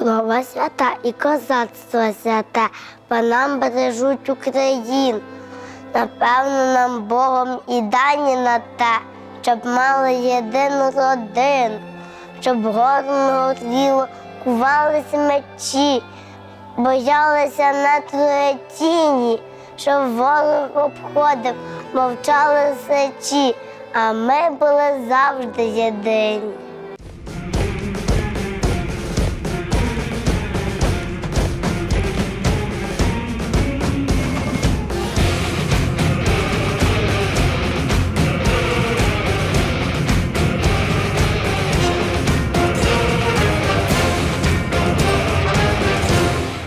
Мова свята і козацтво святе, бо нам бережуть Україн. Напевно, нам Богом і дані на те, щоб мали єдину родину, щоб горного тіло кувалися мечі, боялися на тіні, щоб ворог обходив, мовчали сечі, а ми були завжди єдині.